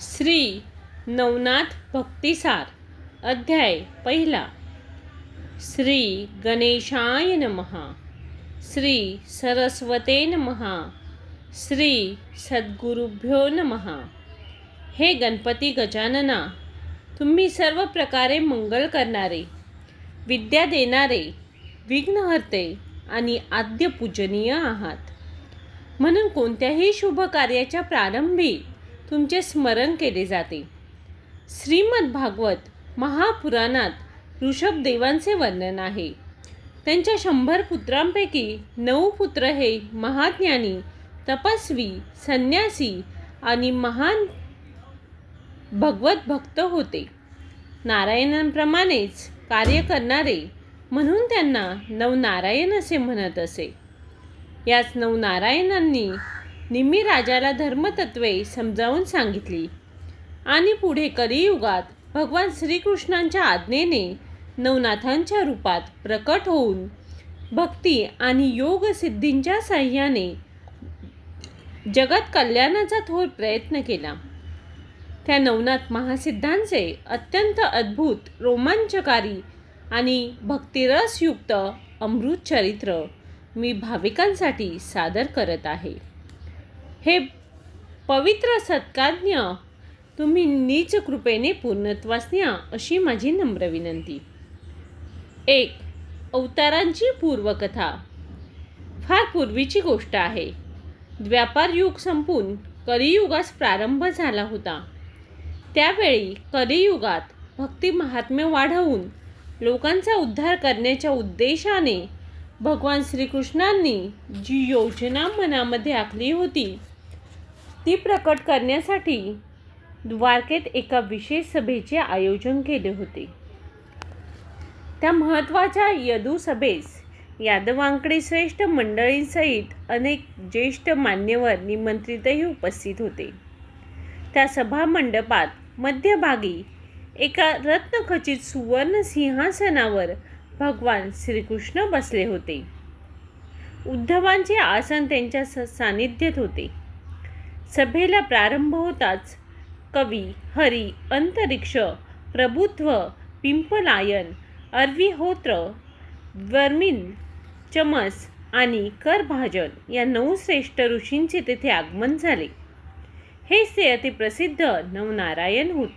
श्री नवनाथ भक्तिसार अध्याय पहिला. श्री गणेशाय नमहा श्री सरस्वते नमहा श्री सद्गुरुभ्यो नमहा हे गणपती गजानना तुम्ही सर्व प्रकारे मंगल करणारे विद्या देणारे विघ्नहर्ते आणि आद्य पूजनीय आहात. म्हणून कोणत्याही शुभ कार्याच्या प्रारंभी तुमचे स्मरण केले जाते. श्रीमद भागवत महापुराणात ऋषभदेवांचे वर्णन आहे. त्यांच्या शंभर पुत्रांपैकी नऊ पुत्र हे महाज्ञानी तपस्वी संन्यासी आणि महान भगवत भक्त होते. नारायणांप्रमाणेच कार्य करणारे म्हणून त्यांना नवनारायण असे म्हणत असे. याच नवनारायणांनी निम्मी राजाला धर्मतत्वे समजावून सांगितली. आणि पुढे कलियुगात भगवान श्रीकृष्णांच्या आज्ञेने नवनाथांच्या रूपात प्रकट होऊन भक्ती आणि योग सिद्धींच्या साह्याने जगत कल्याणाचा थोर प्रयत्न केला. त्या नवनाथ महासिद्धांचे अत्यंत अद्भुत रोमांचकारी आणि भक्तिरसयुक्त अमृत चरित्र मी भाविकांसाठी सादर करत आहे. हे पवित्र सत्काज्ञ तुम्ही नीच कृपेने पूर्णत्वास न्या अशी माझी नम्र विनंती. एक अवतारांची पूर्वकथा. फार पूर्वीची गोष्ट आहे. व्यापार युग संपून कलियुगास प्रारंभ झाला होता. त्यावेळी कलियुगात भक्ती महात्म्य वाढवून लोकांचा उद्धार करण्याच्या उद्देशाने भगवान श्रीकृष्णांनी जी योजना मनामध्ये आखली होती ती प्रकट करण्यासाठी द्वारकेत एका विशेष सभेचे आयोजन केले होते. त्या महत्त्वाच्या यदू सभेस यादवांकडे श्रेष्ठ मंडळींसहित अनेक ज्येष्ठ मान्यवर निमंत्रितही उपस्थित होते. त्या सभा मंडपात मध्यभागी एका रत्नखचित सुवर्ण सिंहासनावर भगवान श्रीकृष्ण बसले होते. उद्धवांचे आसन त्यांच्या स सानिध्यात होते. सभेला प्रारंभ होताच. कवी हरी अंतरिक्ष प्रभुत्व पिंपलायन अरविहोत्र वर्मिन चमस आणि करभाजन या नऊ श्रेष्ठ ऋषींचे तेथे आगमन झाले. हेच ते अतिप्रसिद्ध नवनारायण होत.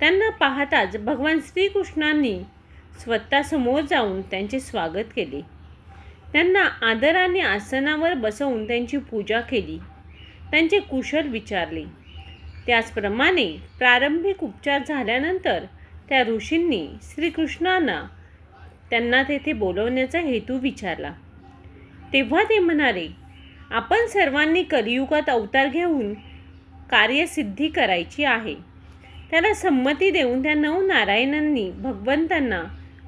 त्यांना पाहताच भगवान श्रीकृष्णांनी स्वतःसमोर जाऊन त्यांचे स्वागत केले. त्यांना आदराने आसनावर बसवून त्यांची पूजा केली. त्यांचे कुशल विचारले. त्याचप्रमाणे प्रारंभिक उपचार झाल्यानंतर त्या ऋषींनी श्रीकृष्णांना त्यांना तेथे बोलवण्याचा हेतू विचारला. तेव्हा ते म्हणाले आपण सर्वांनी कलियुगात अवतार घेऊन कार्यसिद्धी करायची आहे. त्याला संमती देऊन त्या नऊ नारायणांनी भगवंतांना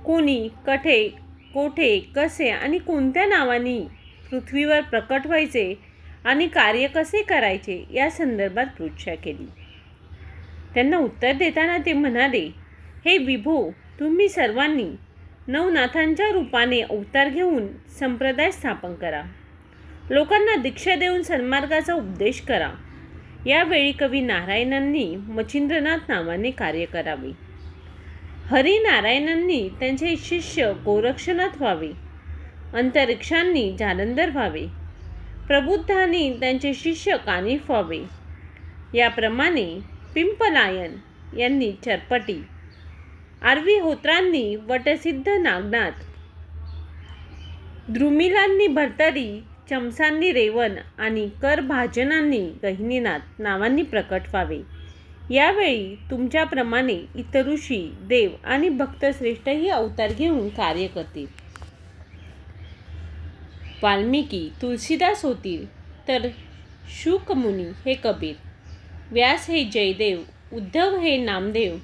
कोणी कठे कोठे कसे आणि कोणत्या नावाने पृथ्वीवर प्रकट व्हायचे आणि कार्य कसे करायचे या संदर्भात पृच्छा केली. त्यांना उत्तर देताना ते म्हणाले हे विभो तुम्ही सर्वांनी नवनाथांच्या रूपाने अवतार घेऊन संप्रदाय स्थापन करा. लोकांना दीक्षा देऊन सन्मार्गाचा उपदेश करा. यावेळी कवी नारायणांनी मच्छिंद्रनाथ नावाने कार्य करावे. हरिनारायणांनी त्यांचे शिष्य गोरक्षनाथ व्हावे. अंतरिक्षांनी जालंधर व्हावे. प्रबुद्धांनी त्यांचे शिष्य कानी फावे याप्रमाणे पिंपलायन यांनी चरपटी. आर्वीहोत्रांनी वटसिद्ध नागनाथ. द्रुमिलांनी भरतरी चमसांनी रेवन आणि करभाजनांनी गहिनीनाथ नावांनी प्रकट व्हावे. यावेळी तुमच्याप्रमाणे इतर ऋषी देव आणि भक्तश्रेष्ठही अवतार घेऊन कार्य करतील. वाल्मिकी तुलसीदास होतील तर शुकमुनी हे कबीर. व्यास हे जयदेव उद्धव हे नामदेव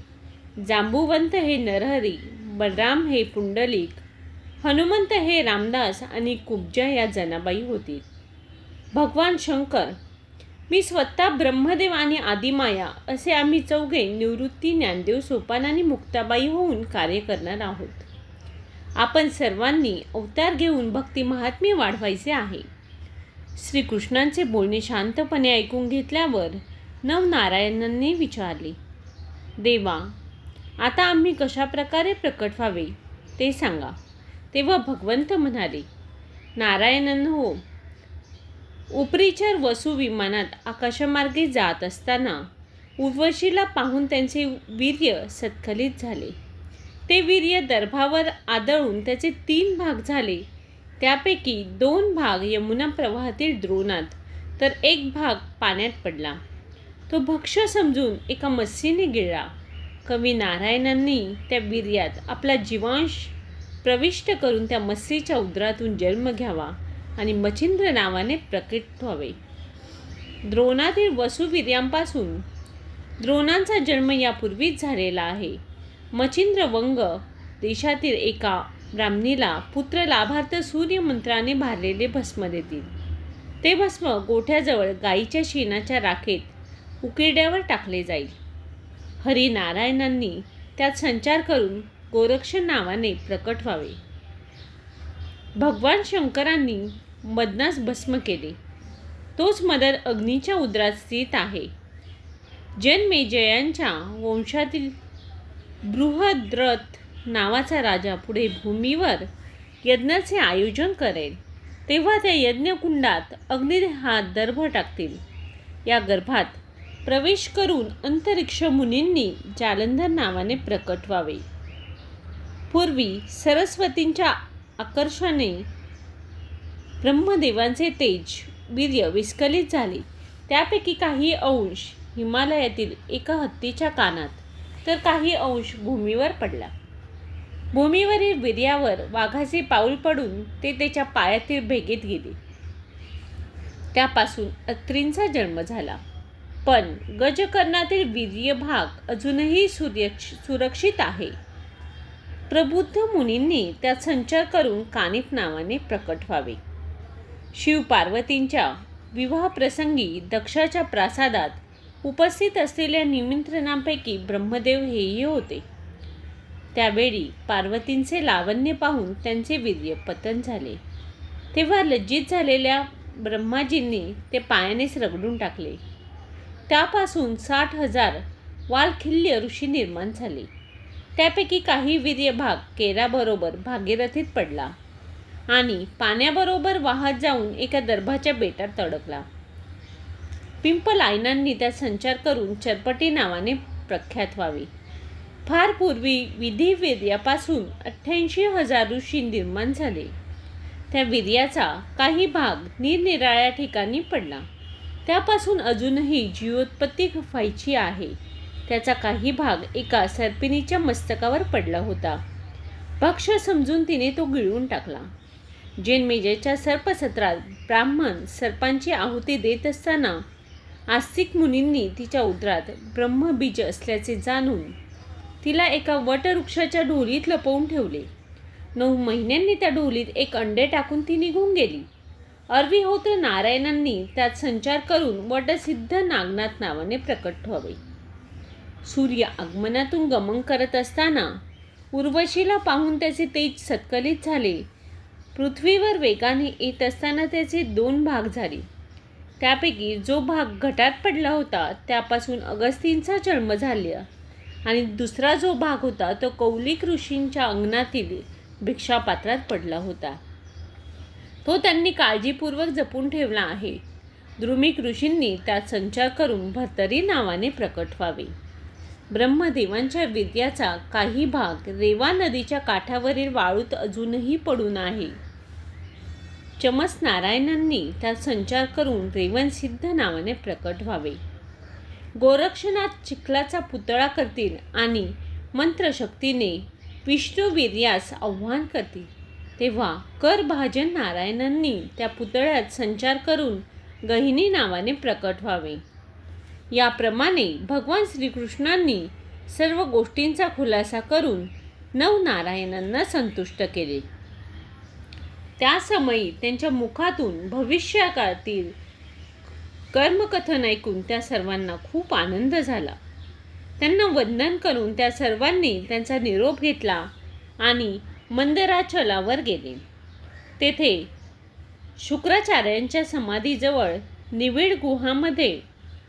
जांबुवंत हे नरहरी बलराम हे पुंडलिक हनुमंत हे रामदास आणि कुब्जा या जनाबाई होतील. भगवान शंकर मी स्वतः ब्रह्मदेव आणि आदिमाया असे आम्ही चौघे निवृत्ती ज्ञानदेव सोपान आणि मुक्ताबाई होऊन कार्य करणार आहोत. आपण सर्वांनी अवतार घेऊन भक्ती महात्म्य वाढवायचे आहे. श्रीकृष्णांचे बोलणे शांतपणे ऐकून घेतल्यावर नवनारायणांनी विचारले देवा आता आम्ही कशा प्रकारे प्रकट व्हावे ते सांगा. तेव्हा भगवंत म्हणाले नारायणन हो उपरीचर वसू विमानात आकाशमार्गे जात असताना उर्वशीला पाहून त्यांचे वीर्य सत्कलित झाले. ते वीर्य दर्भावर आदळून त्याचे तीन भाग झाले. त्यापैकी दोन भाग यमुना प्रवाहातील द्रोणात तर एक भाग पाण्यात पडला. तो भक्ष समजून एका मस्सीने गिळला. कवी नारायणांनी त्या वीर्यात आपला जीवांश प्रविष्ट करून त्या मस्सीच्या उदरातून जन्म घ्यावा आणि मचिंद्र नावाने प्रकट व्हावे. द्रोणातील वसुवीर्यांपासून द्रोणांचा जन्म यापूर्वीच झालेला आहे. मचिंद्र वंग देशातील एका ब्राह्मणीला पुत्र लाभार्थ सूर्यमंत्राने भारलेले भस्म देतील. ते भस्म गोठ्याजवळ गाईच्या शेणाच्या राखेत उकिरड्यावर टाकले जाईल. हरिनारायणांनी त्यात संचार करून गोरक्ष नावाने प्रकट व्हावे. भगवान शंकरांनी मदनास भस्म केले. तोच मदन अग्नीच्या उदरात स्थित आहे. जन्मेजयांच्या वंशातील बृहद्रथ नावाचा राजा पुढे भूमीवर यज्ञाचे आयोजन करेल. तेव्हा त्या यज्ञकुंडात अग्नी हा दर्भ टाकतील. या गर्भात प्रवेश करून अंतरिक्ष मुनींनी जालंधर नावाने प्रकट व्हावे. पूर्वी सरस्वतींच्या आकर्षाने ब्रह्मदेवांचे तेज वीर्य विस्कलित झाले. त्यापैकी काही अंश हिमालयातील एका हत्तीच्या कानात तर काही अंश भूमीवर पडला. भूमीवरील वीर्यावर वाघाचे पाऊल पडून ते त्याच्या पायातील भेगेत गेले. त्यापासून अत्रींचा जन्म झाला. पण गजकर्णातील वीर्य भाग अजूनही सुरक्ष सुरक्षित आहे. प्रबुद्ध मुनींनी त्यात संचार करून कानिप नावाने प्रकट व्हावे. शिव पार्वतींच्या विवाहप्रसंगी दक्षाच्या प्रासादात उपस्थित असलेल्या निमंत्रणांपैकी ब्रह्मदेव हेही होते. त्यावेळी पार्वतींचे लावण्य पाहून त्यांचे वीर्य पतन झाले. तेव्हा लज्जित झालेल्या ब्रह्माजींनी ते पायानेच रगडून टाकले. त्यापासून साठ हजार वालखिल्य ऋषी निर्माण झाले. त्यापैकी काही वीर्य भाग केराबरोबर भागीरथीत पडला आणि पाण्याबरोबर वाहत जाऊन एका दर्भाच्या बेटात तडकला पिंपलायनांनी त्यात संचार करून चरपटी नावाने प्रख्यात व्हावी. फार पूर्वी विधिवीर्यापासून अठ्ठ्याऐंशी हजार ऋषी निर्माण झाले. त्या वीर्याचा काही भाग निरनिराळ्या ठिकाणी पडला. त्यापासून अजूनही जीवोत्पत्ती व्हायची आहे. त्याचा काही भाग एका सर्पिणीच्या मस्तकावर पडला होता. भक्ष समजून तिने तो गिळून टाकला. जन्मेजयच्या सर्पसत्रात ब्राह्मण सर्पांची आहुती देत असताना आस्तिक मुनींनी तिच्या उदरात ब्रह्मबीज असल्याचे जाणून तिला एका वटवृक्षाच्या ढोलीत लपवून ठेवले. नऊ महिन्यांनी त्या ढोलीत एक अंडे टाकून ती निघून गेली. अरविहोत्र नारायणांनी त्यात संचार करून वटसिद्ध नागनाथ नावाने प्रकट व्हावे. सूर्य आगमनातून गमन करत असताना उर्वशीला पाहून त्याचे तेज सत्कलित झाले. पृथ्वीवर वेगाने येत असताना त्याचे दोन भाग झाले. त्यापैकी जो भाग घटात पडला होता त्यापासून अगस्तींचा जन्म झाला. आणि दुसरा जो भाग होता तो कौलिक ऋषींच्या अंगणातील भिक्षापात्रात पडला होता. तो त्यांनी काळजीपूर्वक जपून ठेवला आहे. द्रुमिक ऋषींनी त्यात संचार करून भर्तरी नावाने प्रकट व्हावे. ब्रह्मदेवांच्या विद्याचा काही भाग रेवा नदीच्या काठावरील वाळूत अजूनही पडून आहे. चमस नारायणांनी त्यात संचार करून रेवनसिद्ध नावाने प्रकट व्हावे. गोरक्षनाथ चिखलाचा पुतळा करतील आणि मंत्रशक्तीने विष्णुवीर्यास आव्हान करतील. तेव्हा करभाजन नारायणांनी त्या पुतळ्यात संचार करून गहिनी नावाने प्रकट व्हावे. याप्रमाणे भगवान श्रीकृष्णांनी सर्व गोष्टींचा खुलासा करून नवनारायणांना संतुष्ट केले. त्या समयी त्यांच्या मुखातून भविष्यकाळातील कर्मकथन ऐकून त्या सर्वांना खूप आनंद झाला. त्यांना वंदन करून त्या सर्वांनी त्यांचा निरोप घेतला आणि मंदराचलावर गेले. तेथे शुक्राचार्यांच्या समाधीजवळ निविड गुहामध्ये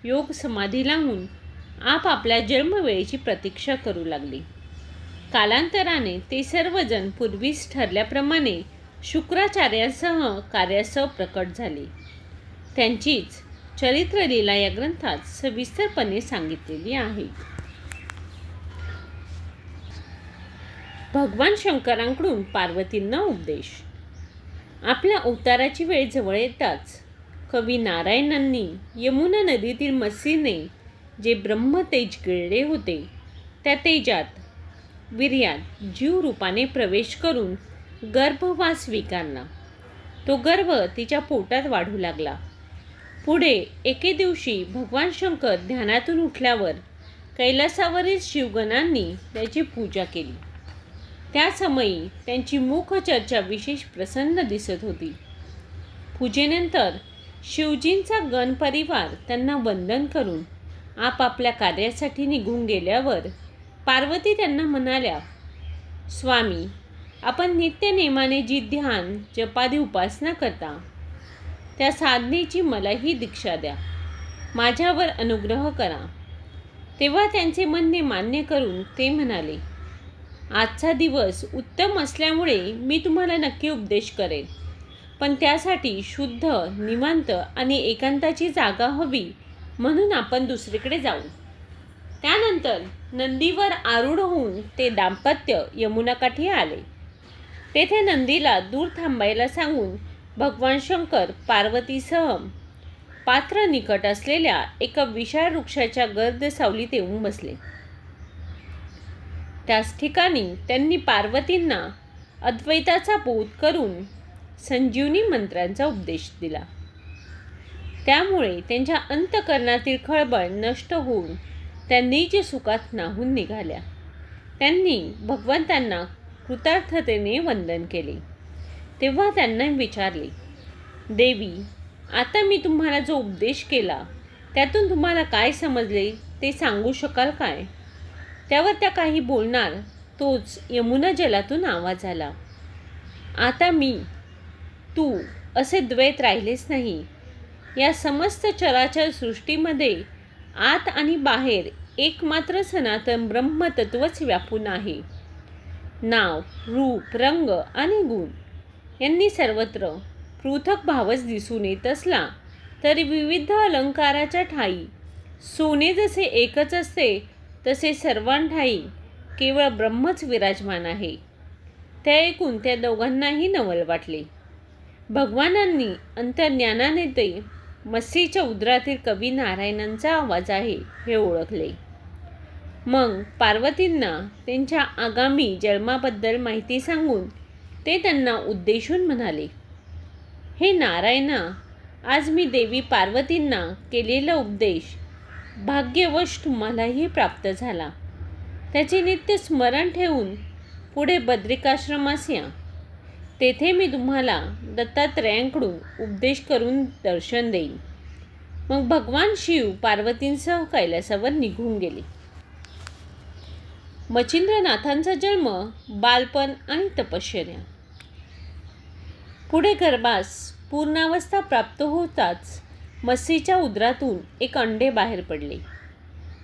योग समाधी लावून आपापल्या जन्मवेळेची प्रतीक्षा करू लागली. कालांतराने ते सर्वजण पूर्वीच ठरल्याप्रमाणे शुक्राचार्यांसह कार्यासह प्रकट झाले. त्यांचीच चरित्रलीला या ग्रंथात सविस्तरपणे सांगितलेली आहे. भगवान शंकरांकडून पार्वतींना उपदेश. आपल्या अवताराची वेळ जवळ येताच कवी नारायणांनी यमुना नदीतील मसीने जे ब्रह्मतेज गिळले होते त्या तेजात वीर्यात जीव रूपाने प्रवेश करून गर्भवास स्वीकारला तो गर्भ तिच्या पोटात वाढू लागला. पुढे एके दिवशी भगवान शंकर ध्यानातून उठल्यावर कैलासावरील शिवगणांनी त्याची पूजा केली. त्या समयी त्यांची मुखचर्चा विशेष प्रसन्न दिसत होती. पूजेनंतर शिवजींचा गण परिवार त्यांना वंदन करून आपापल्या कार्यासाठी निघून गेल्यावर पार्वती त्यांना म्हणाल्या स्वामी आपण नित्यनेमाने जी ध्यान जपादी उपासना करता त्या साधनेची मलाही दीक्षा द्या. माझ्यावर अनुग्रह करा. तेव्हा त्यांचे म्हणणे मान्य करून ते म्हणाले आजचा दिवस उत्तम असल्यामुळे मी तुम्हाला नक्की उपदेश करेन. पण त्यासाठी शुद्ध निवांत आणि एकांताची जागा हवी म्हणून आपण दुसरीकडे जाऊ. त्यानंतर नंदीवर आरूढ होऊन ते दाम्पत्य यमुनाकाठी आले. तेथे नंदीला दूर थांबायला सांगून भगवान शंकर पार्वतीसह पात्र निकट असलेल्या एका विशाळ वृक्षाच्या गर्द सावलीत येऊन बसले. त्याच ठिकाणी त्यांनी पार्वतींना अद्वैताचा बोध करून संजीवनी मंत्रांचा उपदेश दिला. त्यामुळे त्यांच्या अंतकरणातील खळबळ नष्ट होऊन त्या निज सुखात नाहून निघाल्या. त्यांनी भगवंतांना कृतार्थतेने वंदन केले. तेव्हा त्यांना विचारले देवी आता मी तुम्हाला जो उपदेश केला त्यातून तुम्हाला काय समजले ते सांगू शकाल काय? त्यावर त्या काही बोलणार तोच यमुना जलातून आवाज आला. आता मी तू असे द्वैत राहिलेच नाही. या समस्त चराचर सृष्टीमध्ये आत आणि बाहेर एकमात्र सनातन ब्रह्मतत्वच व्यापून आहे. नाव रूप रंग आणि गुण. यांनी सर्वत्र पृथक भावच दिसून येत असला तरी विविध अलंकाराच्या ठाई सोने जसे एकच असते तसे सर्वांठाई केवळ ब्रह्मच विराजमान आहे. त्या ऐकून त्या दोघांनाही नवल वाटले. भगवानांनी अंतर्ज्ञानाने ते मस्सीच्या उदरातील कवी नारायणांचा आवाज आहे हे ओळखले. मग पार्वतींना त्यांच्या आगामी जन्माबद्दल माहिती सांगून ते त्यांना उद्देशून म्हणाले हे नारायणा आज मी देवी पार्वतींना केलेला उपदेश भाग्यवश तुम्हालाही प्राप्त झाला. त्याचे नित्य स्मरण ठेवून पुढे बद्रिकाश्रमास या. तेथे मी तुम्हाला दत्तात्रयांकडून उपदेश करून दर्शन देईन. मग भगवान शिव पार्वतींसह कैलासावर निघून गेले. मच्छिंद्रनाथांचा जन्म बालपण आणि तपश्चर्या. पुढे गर्भास पूर्णावस्था प्राप्त होताच मस्सीच्या उदरातून एक अंडे बाहेर पडले.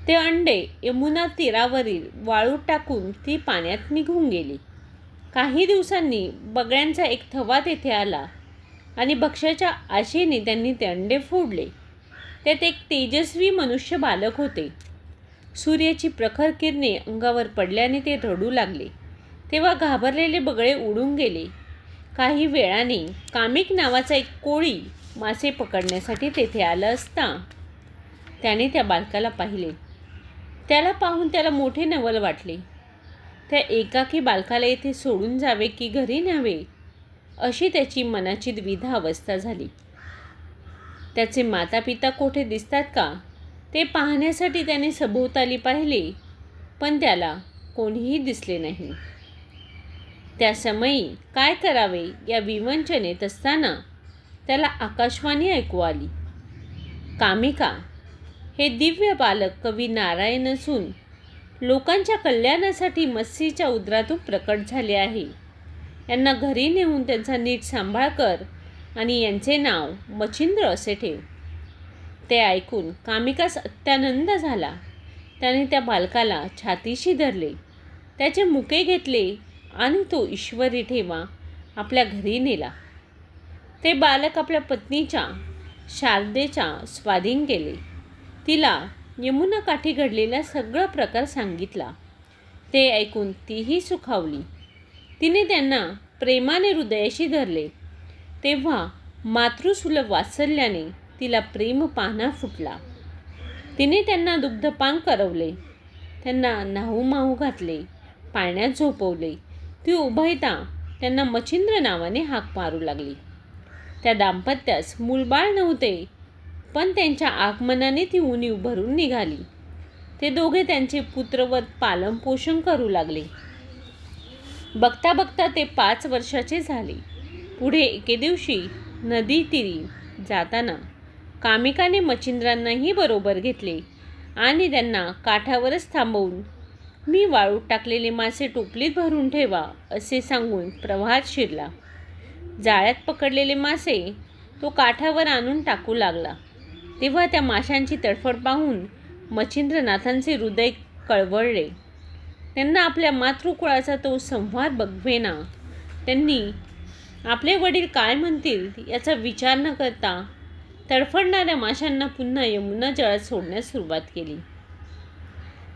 ते अंडे यमुना तीरावरील वाळू टाकून ती पाण्यात निघून गेली. काही दिवसांनी बगळ्यांचा एक थवा तेथे आला आणि भक्ष्याच्या आशेने त्यांनी ते अंडे फोडले. त्यात एक तेजस्वी मनुष्य बालक होते. सूर्याची प्रखर किरणे अंगावर पडल्याने ते रडू लागले. तेव्हा घाबरलेले बगळे उडून गेले. काही वेळाने कामिक नावाचा एक कोळी मासे पकडण्यासाठी तेथे आलं असता. त्याने त्या बालकाला पाहिले. त्याला पाहून त्याला मोठे नवल वाटले. त्या एकाकी बालकाला येथे सोडून जावे की घरी न्यावे अशी त्याची मनाची द्विधा अवस्था झाली. त्याचे माता पिता कोठे दिसतात का? ते पाहण्यासाठी त्याने सभोवताली पाहिले पण त्याला कोणीही दिसले नाही. त्या समयी काय करावे या विवंचनेत असताना त्याला आकाशवाणी ऐकू आली. कामिका हे दिव्य बालक कवी नारायण असून लोकांच्या कल्याणासाठी मस्सीच्या उदरातून प्रकट झाले आहे. यांना घरी नेऊन त्यांचा नीट सांभाळ कर आणि यांचे नाव मच्छिंद्र असे ठेव. ते ऐकून कामिकास अत्यानंद झाला. त्याने त्या बालकाला छातीशी धरले. त्याचे मुके घेतले आणि तो ईश्वरी ठेवा आपल्या घरी नेला. ते बालक आपल्या पत्नीच्या शारदेच्या स्वाधीन केले. तिला यमुना काठी घडलेला सगळा प्रकार सांगितला. ते ऐकून तीही सुखावली. तिने त्यांना प्रेमाने हृदयाशी धरले. तेव्हा मातृसुलभ वात्सल्याने तिला प्रेम पाहणा फुटला. तिने त्यांना दुग्धपान करवले. त्यांना नाहू माहू घातले. पाळण्यात झोपवले. ती उभयता त्यांना मच्छिंद्र नावाने हाक मारू लागली. त्या दाम्पत्यास मूलबाळ नव्हते पण त्यांच्या आगमनाने ती उणीव भरून निघाली. ते दोघे त्यांचे पुत्रवत पालनपोषण करू लागले. बघता बघता ते पाच वर्षाचे झाले. पुढे एके दिवशी नदी तिरी जाताना कामिकाने मच्छिंद्रांनाही बरोबर घेतले आणि त्यांना काठावरच थांबवून मी वाळूत टाकलेले मासे टोपलीत भरून ठेवा असे सांगून प्रवाहात शिरला. जाळ्यात पकडलेले मासे तो काठावर आणून टाकू लागला. तेव्हा त्या माशांची तडफड पाहून मच्छिंद्रनाथांचे हृदय कळवळले. त्यांना आपल्या मातृकुळाचा तो संवाद बघवेना. त्यांनी आपले वडील काय म्हणतील याचा विचार न करता तडफडणाऱ्या माशांना पुन्हा यमुना जळात सोडण्यास सुरुवात केली.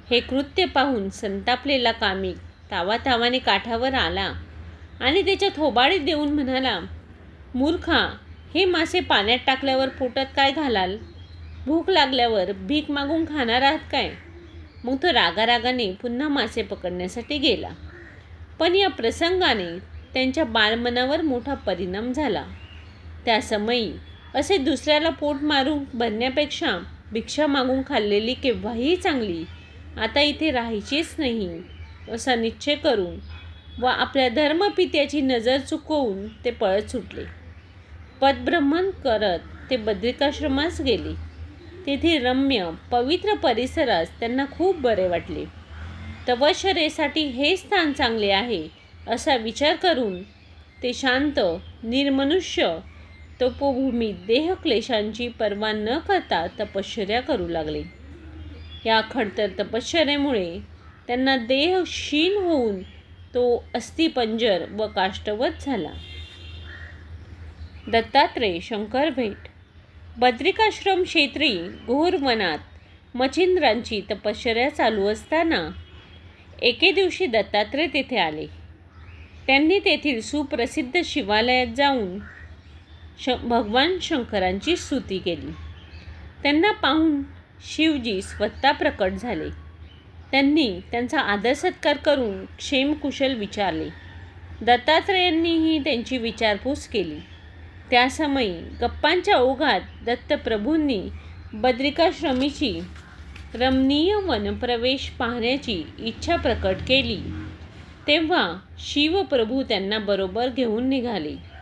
हे कृत्य पाहून संतापलेला कामिक तावातावाने काठावर आला आणि त्याच्या थोबाडीत देऊन म्हणाला मूर्खा हे मासे पाण्यात टाकल्यावर पोटात काय घालाल? भूक लागल्यावर भीक मागून खाणार आहात काय? मग तो रागारागाने पुन्हा मासे पकडण्यासाठी गेला. पण या प्रसंगाने त्यांच्या बालमनावर मोठा परिणाम झाला. त्यासमयी असे दुसऱ्याला पोट मारून बनण्यापेक्षा भिक्षा मागून खाल्लेली केव्हाही चांगली. आता इथे राहायचीच नाही असा निश्चय करून व आपल्या धर्मपित्याची नजर चुकवून ते पळत सुटले. पदभ्रमण करत ते बद्रिकाश्रमास गेले. तेथे रम्य पवित्र परिसरास त्यांना खूप बरे वाटले. तपश्चरेसाठी हे स्थान चांगले आहे असा विचार करून ते शांत निर्मनुष्य तपोभूमीत देहक्लेशांची पर्वा न करता तपश्चर्या करू लागले. या खडतर तपश्चर्यामुळे त्यांना देह क्षीण होऊन तो अस्थिपंजर व काष्टवत झाला. दत्तात्रेय शंकर भेट. बद्रिकाश्रम क्षेत्री घोर वनात मच्छिंद्रांची तपश्चर्या चालू असताना एके दिवशी दत्तात्रेय तेथे आले. त्यांनी तेथील सुप्रसिद्ध शिवालयात जाऊन श भगवान शंकरांची स्तुती केली. त्यांना पाहून शिवजी स्वतः प्रकट झाले. त्यांनी त्यांचा आदर सत्कार करून क्षेमकुशल विचारले. दत्तात्रेयांनीही त्यांची विचारपूस केली. त्यासमयी गप्पांच्या ओघात दत्तप्रभूंनी बद्रिकाश्रमीची रमणीय वनप्रवेश पाहण्याची इच्छा प्रकट केली. तेव्हा शिवप्रभू त्यांना बरोबर घेऊन निघाले.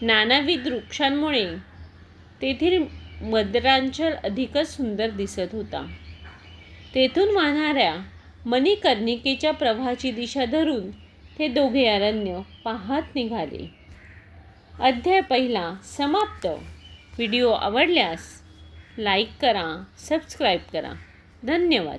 नानाविध वृक्षांमुळे तेथील मद्रांचल अधिकच सुंदर दिसत होता. तेथून वाहणाऱ्या मणिकर्णिकेच्या प्रवाहाची दिशा धरून ते दोघे अरण्य पाहत निघाले. अध्याय पहिला समाप्त. व्हिडिओ आवडल्यास लाईक करा सबस्क्राईब करा. धन्यवाद.